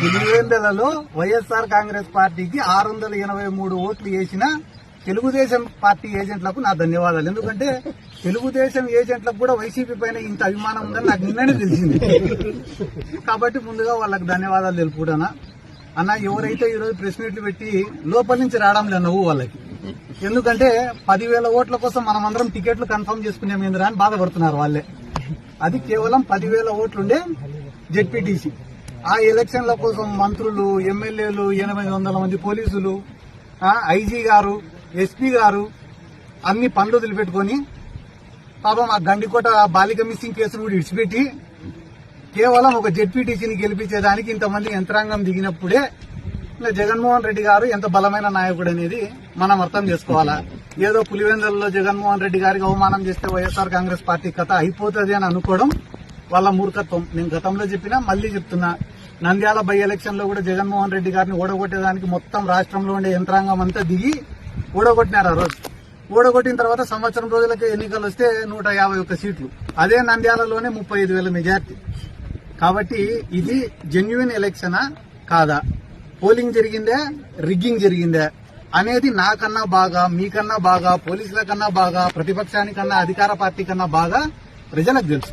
పులివెందులలో వైఎస్ఆర్ కాంగ్రెస్ పార్టీకి ఆరు వందల ఎనభై మూడు ఓట్లు వేసిన తెలుగుదేశం పార్టీ ఏజెంట్లకు నా ధన్యవాదాలు. ఎందుకంటే తెలుగుదేశం ఏజెంట్లకు కూడా వైసీపీ పైన ఇంత అభిమానం ఉందని నాకు నిన్ననే తెలిసింది. కాబట్టి ముందుగా వాళ్ళకి ధన్యవాదాలు తెలుపుకుంటానా అన్న ఎవరైతే ఈరోజు ప్రెస్ మీట్లు పెట్టి లోపల నుంచి రావడం లేదు నువ్వు వాళ్ళకి. ఎందుకంటే పదివేల ఓట్ల కోసం మనం అందరం టికెట్లు కన్ఫర్మ్ చేసుకునే మీద అని బాధపడుతున్నారు వాళ్ళే. అది కేవలం పదివేల ఓట్లుండే జెడ్పీటీసీ. ఆ ఎలక్షన్ల కోసం మంత్రులు ఎమ్మెల్యేలు ఎనిమిది వందల మంది పోలీసులు ఐజీ గారు ఎస్పీ గారు అన్ని పనులు వదిలిపెట్టుకొని పాపం ఆ గండికోట బాలిక మిస్సింగ్ కేసును కూడా ఇడిచిపెట్టి కేవలం ఒక జెడ్పీటీసీని గెలిపించేదానికి ఇంతమంది యంత్రాంగం దిగినప్పుడే ఇంకా జగన్మోహన్ రెడ్డి గారు ఎంత బలమైన నాయకుడు అనేది మనం అర్థం చేసుకోవాలా? ఏదో పులివెందులలో జగన్మోహన్ రెడ్డి గారికి అవమానం చేస్తే వైఎస్ఆర్ కాంగ్రెస్ పార్టీ కథ అయిపోతుంది అని అనుకోవడం వాళ్ళ మూర్ఖత్వం. నేను గతంలో చెప్పినా మళ్ళీ చెప్తున్నా. నంద్యాల బై ఎలక్షన్లో కూడా జగన్మోహన్ రెడ్డి గారిని ఓడగొట్టేదానికి మొత్తం రాష్ట్రంలో ఉండే యంత్రాంగం అంతా దిగి ఓడగొట్టినారు ఆ రోజు. ఓడగొట్టిన తర్వాత సంవత్సరం రోజులకే ఎన్నికలు వస్తే నూట యాభై ఒక్క సీట్లు. అదే నంద్యాలలోనే ముప్పై ఐదు వేల మెజార్టీ. కాబట్టి ఇది జెన్యున్ ఎలక్షనా కాదా? పోలింగ్ జరిగిందే? రిగ్గింగ్ జరిగిందే? అనేది నాకన్నా బాగా మీకన్నా బాగా పోలీసుల కన్నా బాగా ప్రతిపక్షానికన్నా అధికార పార్టీ కన్నా బాగా ప్రజలకు తెలుసు.